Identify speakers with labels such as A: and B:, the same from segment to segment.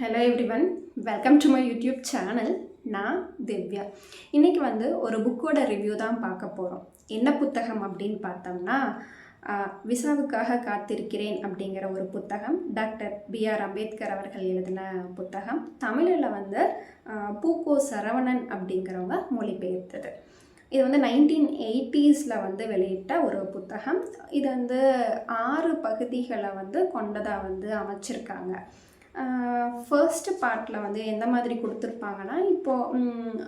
A: Hello everyone welcome to my YouTube channel நான் திவ்யா. இன்றைக்கி வந்து ஒரு புக்கோட ரிவ்யூ தான் பார்க்க போகிறோம் என்ன புத்தகம் அப்படின்னு பார்த்தோம்னா விசாவுக்காக காத்திருக்கிறேன் அப்படிங்கிற ஒரு புத்தகம். டாக்டர் பி ஆர் அம்பேத்கர் அவர்கள் எழுதின புத்தகம். தமிழில் வந்து பூக்கோ பூகோ சரவணன் அப்படிங்கிறவங்க மொழிபெயர்த்தது. இது வந்து நைன்டீன் எயிட்டிஸில் வந்து வெளியிட்ட ஒரு புத்தகம். இது வந்து ஆறு பகுதிகளை வந்து கொண்டதாக வந்து அமைச்சிருக்காங்க. ஃபர்ஸ்ட்டு பார்ட்டில் வந்து எந்த மாதிரி கொடுத்துருப்பாங்கன்னா இப்போது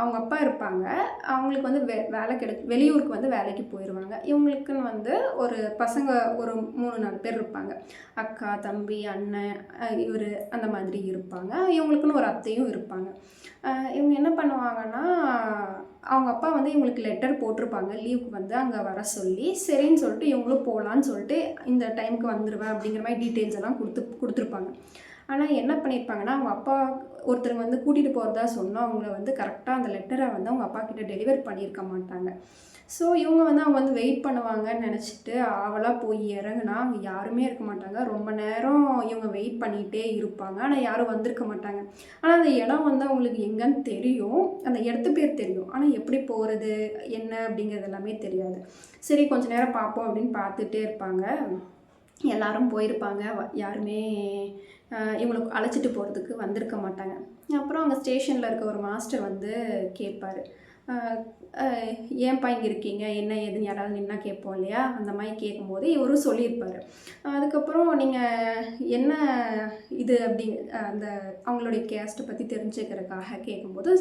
A: அவங்க அப்பா இருப்பாங்க. அவங்களுக்கு வந்து வே வேலை கிடை வெளியூருக்கு வந்து வேலைக்கு போயிடுவாங்க இவங்களுக்குன்னு வந்து ஒரு பசங்க ஒரு மூணு நாலு பேர் இருப்பாங்க. அக்கா தம்பி அண்ணன் இவர் அந்த மாதிரி இருப்பாங்க. இவங்களுக்குன்னு ஒரு அத்தையும் இருப்பாங்க. இவங்க என்ன பண்ணுவாங்கன்னா அவங்க அப்பா வந்து இவங்களுக்கு லெட்டர் போட்டிருப்பாங்க லீவுக்கு வந்து அங்கே வர சொல்லி சரின்னு சொல்லிட்டு இவங்களும் போகலான்னு சொல்லிட்டு இந்த டைமுக்கு வந்துடுவேன் அப்படிங்கிற மாதிரி டீட்டெயில்ஸ் எல்லாம் கொடுத்து கொடுத்துருப்பாங்க. ஆனால் என்ன பண்ணியிருப்பாங்கன்னா அவங்க அப்பா ஒருத்தர் வந்து கூட்டிகிட்டு போகிறதா சொன்னால் அவங்கள வந்து கரெக்டாக அந்த லெட்டரை வந்து அவங்க அப்பா கிட்ட டெலிவர் பண்ணியிருக்க மாட்டாங்க. ஸோ இவங்க வந்து அவங்க வந்து வெயிட் பண்ணுவாங்கன்னு நினச்சிட்டு ஆவலாக போய் இறங்குனா அங்கே யாருமே இருக்க மாட்டாங்க. ரொம்ப நேரம் இவங்க வெயிட் பண்ணிகிட்டே இருப்பாங்க. ஆனால் யாரும் வந்திருக்க மாட்டாங்க. ஆனால் அந்த இடம் வந்து அவங்களுக்கு எங்கன்னு தெரியும். அந்த இடத்து பேர் தெரியும். ஆனால் எப்படி போகிறது என்ன அப்படிங்கிறது எல்லாமே தெரியாது. சரி கொஞ்ச நேரம் பார்ப்போம் அப்படின்னு பார்த்துட்டே இருப்பாங்க. எல்லாரும் போயிருப்பாங்க. வ- யாருமே இவங்களுக்கு அழைச்சிட்டு போகிறதுக்கு வந்திருக்க மாட்டாங்க. அப்புறம் அங்கே ஸ்டேஷனில் இருக்க ஒரு மாஸ்டர் வந்து கேட்பார். ஏன்ப்பா இங்கே இருக்கீங்க? என்ன ஏதுன்னு யாராவது நின்னா கேட்போம் இல்லையா? அந்த மாதிரி கேட்கும்போது இவரும் சொல்லியிருப்பார். அதுக்கப்புறம் நீங்கள் என்ன இது அப்படி அந்த அவங்களுடைய கேஸ்ட்டை பற்றி தெரிஞ்சுக்கிறதுக்காக கேட்கும்போது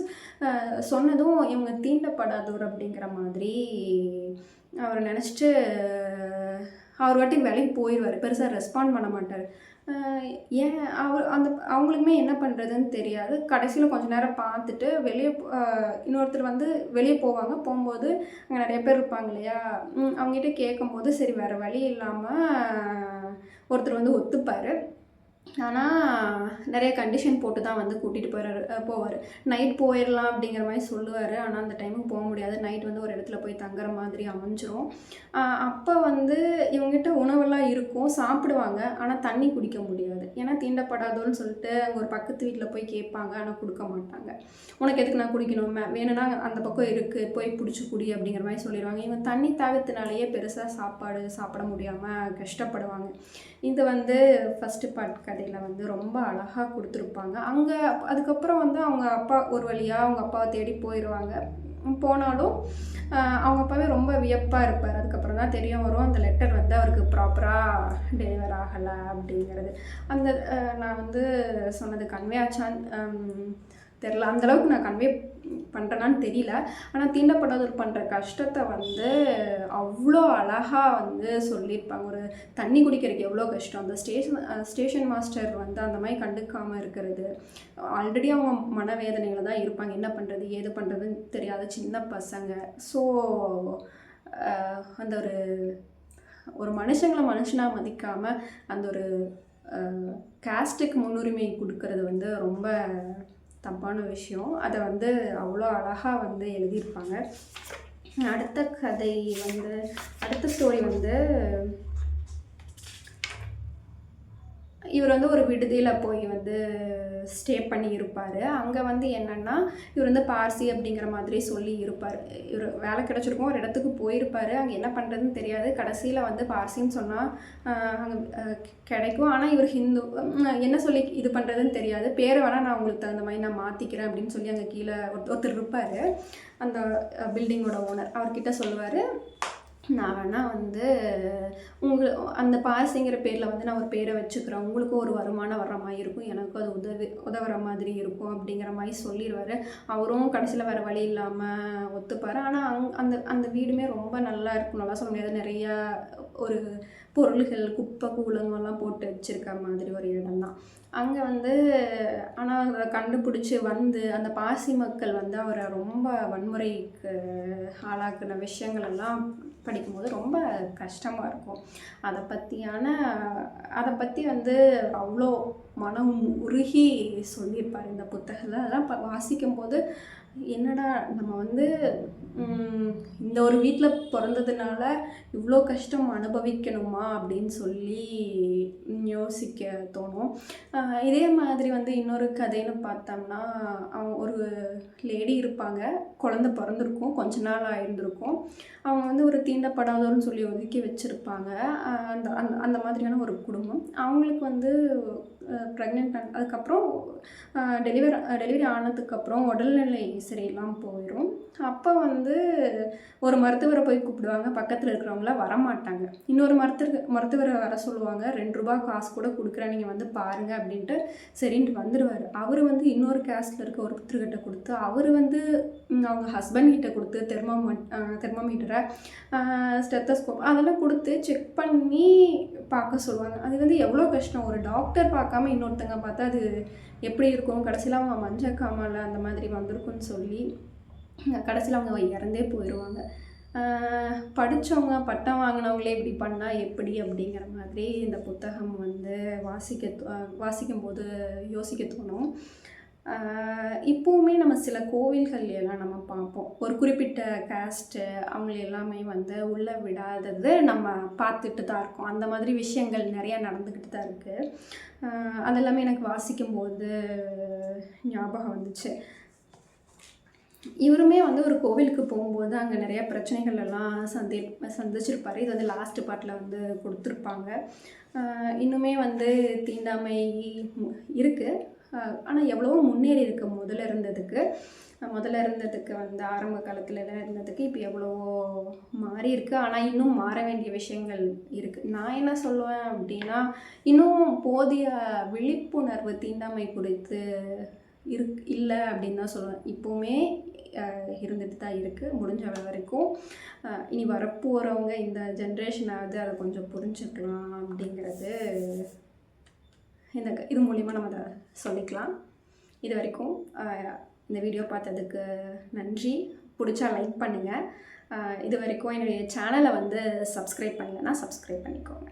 A: சொன்னதும் இவங்க தீண்டப்படாதோர் அப்படிங்கிற மாதிரி அவர் நினச்சிட்டு அவர் வாட்டி வேலைக்கு போயிடுவார் பெருசாக ரெஸ்பாண்ட் பண்ண மாட்டார். ஏன் அவர் அந்த அவங்களுக்குமே என்ன பண்ணுறதுன்னு தெரியாது. கடைசியில் கொஞ்ச நேரம் பார்த்துட்டு வெளியே இன்னொருத்தர் வந்து வெளியே போவாங்க. போகும்போது அங்கே நிறைய பேர் இருப்பாங்க இல்லையா? அவங்ககிட்ட கேட்கும்போது சரி வேறு வழி இல்லாமல் ஒருத்தர் வந்து ஒத்துப்பார். ஆனால் நிறைய கண்டிஷன் போட்டு தான் வந்து கூட்டிகிட்டு போயிடுறாரு போவார். நைட் போயிடலாம் அப்படிங்கிற மாதிரி சொல்லுவார். ஆனால் அந்த டைமுக்கு போக முடியாது. நைட் வந்து ஒரு இடத்துல போய் தங்குற மாதிரி அமைஞ்சிரும். அப்போ வந்து இவங்ககிட்ட உணவெல்லாம் இருக்கும். சாப்பிடுவாங்க. ஆனால் தண்ணி குடிக்க முடியாது. ஏன்னா தீண்டப்படாதோன்னு சொல்லிட்டு அங்கே ஒரு பக்கத்து வீட்டில் போய் கேட்பாங்க. ஆனால் கொடுக்க மாட்டாங்க. உனக்கு எதுக்கு நான் குடிக்கணும்? மே- வேணும்னா அந்த பக்கம் இருக்குது போய் பிடிச்சி குடி அப்படிங்கிற மாதிரி சொல்லிடுவாங்க. இவங்க தண்ணி தாகத்தினாலேயே பெருசாக சாப்பாடு சாப்பிட முடியாமல் கஷ்டப்படுவாங்க. இது வந்து ஃபஸ்ட்டு பார்ட் கதையில் வந்து ரொம்ப அழகாக கொடுத்துருப்பாங்க. அங்கே அதுக்கப்புறம் வந்து அவங்க அப்பா ஒரு வழியாக அவங்க அப்பாவை தேடி போயிடுவாங்க போனாலும் அவங்க அப்பாவே ரொம்ப வியப்பாக இருப்பார். அதுக்கப்புறம் தான் தெரிய வரும் அந்த லெட்டர் வந்து அவருக்கு ப்ராப்பராக டெலிவர் ஆகலை அப்படிங்கிறது. அந்த நான் வந்து சொன்னது கன்வே ஆச்சான் தெரில அந்தளவுக்கு நான் கன்வே பண்ணுறேனான்னு தெரியல. ஆனால் தீண்டப்படாதவர் பண்ணுற கஷ்டத்தை வந்து அவ்வளோ அழகாக வந்து சொல்லியிருப்பாங்க. ஒரு தண்ணி குடிக்கிறதுக்கு எவ்வளோ கஷ்டம். அந்த ஸ்டேஷன் ஸ்டேஷன் மாஸ்டர் வந்து அந்த மாதிரி கண்டுக்காமல் இருக்கிறது. ஆல்ரெடி அவங்க மனவேதனையில் தான் இருப்பாங்க. என்ன பண்ணுறது ஏது பண்ணுறதுன்னு தெரியாத சின்ன பசங்க. ஸோ அந்த ஒரு ஒரு மனுஷங்களை மனுஷனாக மதிக்காமல் அந்த ஒரு காஸ்ட்டுக்கு முன்னுரிமை கொடுக்கறது வந்து ரொம்ப தப்பான விஷயம். அதை வந்து அவ்வளோ அழகாக வந்து எழுதியிருப்பாங்க. அடுத்த கதை வந்து அடுத்த ஸ்டோரி வந்து இவர் வந்து ஒரு விடுதியில் போய் வந்து ஸ்டே பண்ணி இருப்பார் அங்கே வந்து என்னென்னா இவர் வந்து பார்சி அப்படிங்கிற மாதிரி சொல்லி இருப்பார். இவர் வேலை கிடச்சிருக்கும் ஒரு இடத்துக்கு போயிருப்பார். அங்கே என்ன பண்ணுறதுன்னு தெரியாது. கடைசியில் வந்து பார்சின்னு சொன்னால் அங்கே கிடைக்கும். ஆனால் இவர் ஹிந்து என்ன சொல்லி இது பண்ணுறதுன்னு தெரியாது. பேரை வேணால் நான் உங்களுக்கு தகுந்த மாதிரி நான் மாற்றிக்கிறேன் அப்படின்னு சொல்லி அங்கே கீழே ஒருத்தர் இருப்பார். அந்த பில்டிங்கோட ஓனர் அவர்கிட்ட சொல்லுவார் நான் வேணால் வந்து உங்கள் அந்த பாசிங்கிற பேரில் வந்து நான் ஒரு பேரை வச்சுக்கிறேன். உங்களுக்கும் ஒரு வருமானம் வர்ற மாதிரி இருக்கும். எனக்கும் அது உதவி உதவுற மாதிரி இருக்கும் அப்படிங்கிற மாதிரி சொல்லிடுவார் அவரும் கடைசியில் வேறு வழி இல்லாமல் ஒத்துப்பார். ஆனால் அங் அந்த அந்த வீடுமே ரொம்ப நல்லா இருக்கும் நல்லா சொல்ல முடியாது. நிறையா ஒரு பொருள்கள் குப்பை கூலங்கள்லாம் போட்டு வச்சுருக்க மாதிரி ஒரு இடம் தான் அங்கே வந்து ஆனால் அதை கண்டுபிடிச்சி வந்து அந்த பாசி மக்கள் வந்து அவரை ரொம்ப வன்முறைக்கு ஆளாக்குன விஷயங்கள் எல்லாம் படிக்கும்போது ரொம்ப கஷ்டமாக இருக்கும். அதை பற்றியான அதை பற்றி வந்து அவ்வளோ மனம் உருகி சொல்லியிருப்பார் இந்த புத்தகத்தில். அதெல்லாம் ப வாசிக்கும்போது என்னடா நம்ம வந்து இந்த ஒரு வீட்டில் பிறந்ததுனால இவ்வளோ கஷ்டம் அனுபவிக்கணுமா அப்படின்னு சொல்லி யோசிக்க தோணும். இதே மாதிரி வந்து இன்னொரு கதைன்னு பார்த்தோம்னா அவங்க ஒரு லேடி இருப்பாங்க. குழந்த பிறந்திருக்கும். கொஞ்ச நாள் ஆயிருந்திருக்கும். அவங்க வந்து ஒரு தீண்டப்படாதோன்னு சொல்லி ஒதுக்கி வச்சுருப்பாங்க. அந்த அந்த அந்த மாதிரியான ஒரு குடும்பம். அவங்களுக்கு வந்து ப்ரெக்னென்ட் அதுக்கப்புறம் டெலிவரி டெலிவரி ஆனதுக்கப்புறம் உடல்நிலை சரியில்லாமல் போயிடும் அப்போ வந்து ஒரு மருத்துவரை போய் கூப்பிடுவாங்க. பக்கத்தில் இருக்கிறவங்களாம் வரமாட்டாங்க. இன்னொரு மருத்துவர் மருத்துவரை வர சொல்லுவாங்க. ரெண்டு ரூபா காசு கூட கொடுக்குறேன் நீங்கள் வந்து பாருங்கள் அப்படின்ட்டு சரின்ட்டு வந்துடுவார் அவர் வந்து இன்னொரு கேஸ்டில் இருக்க ஒருத்தர்கிட்ட கொடுத்து அவர் வந்து அவங்க ஹஸ்பண்ட் கிட்ட கொடுத்து தெர்மோம தெர்மோமீட்டரை ஸ்டெத்தஸ்கோப் அதெல்லாம் கொடுத்து செக் பண்ணி பார்க்க சொல்லுவாங்க. அது வந்து எவ்வளோ கஷ்டம். ஒரு டாக்டர் பார்க்காம இன்னொருத்தங்க பார்த்தா அது எப்படி இருக்கும்? கடைசியில் அவங்க மஞ்சள் காமால அந்த மாதிரி வந்திருக்கும்னு சொல்லி கடைசியில் அவங்க இறந்தே போயிடுவாங்க படித்தவங்க பட்டம் வாங்கினவங்களே இப்படி பண்ணால் எப்படி அப்படிங்கிற மாதிரி இந்த புத்தகம் வந்து வாசிக்க வாசிக்கும்போது யோசிக்க தோணும். இப்போவுமே நம்ம சில கோவில்கள் எல்லாம் நம்ம பார்ப்போம். ஒரு குறிப்பிட்ட கேஸ்ட்டு அவங்க எல்லாமே வந்து உள்ளே விடாதது நம்ம பார்த்துட்டு தான் இருக்கோம். அந்த மாதிரி விஷயங்கள் நிறையா நடந்துக்கிட்டு தான் இருக்குது அதெல்லாமே எனக்கு வாசிக்கும்போது ஞாபகம் வந்துச்சு. இவருமே வந்து ஒரு கோவிலுக்கு போகும்போது அங்கே நிறைய பிரச்சனைகள் எல்லாம் சந்தி சந்திச்சிருப்பார். இது வந்து லாஸ்ட் பார்ட்டில் வந்து கொடுத்துருப்பாங்க. இன்னுமே வந்து தீண்டாமை இருக்குது ஆனால் எவ்வளவோ முன்னேறி இருக்கு முதல்ல இருந்ததுக்கு. முதல்ல இருந்ததுக்கு வந்து ஆரம்ப காலத்தில் இருந்ததுக்கு இப்போ எவ்வளவோ மாறி இருக்கு. ஆனால் இன்னும் மாற வேண்டிய விஷயங்கள் இருக்குது நான் என்ன சொல்லுவேன் அப்படின்னா இன்னும் போதிய விழிப்புணர்வு தீண்டாமை குறித்து இருக் இல்லை அப்படின்னு தான் சொல்லுவேன். இப்போவுமே இருந்துட்டு தான் இருக்குது முடிஞ்ச வரைக்கும். இனி வரப்போகிறவங்க இந்த ஜென்ரேஷனாவது அதை கொஞ்சம் புரிஞ்சுக்கலாம் அப்படிங்கிறது இந்த க- இது மூலிமா நம்ம அதை சொல்லிக்கலாம். இது வரைக்கும் இந்த வீடியோ பார்த்ததுக்கு நன்றி. பிடிச்சா லைக் பண்ணுங்கள் இது வரைக்கும் என்னுடைய சேனலை வந்து சப்ஸ்கிரைப் பண்ணலன்னா சப்ஸ்கிரைப் பண்ணிக்கோங்க.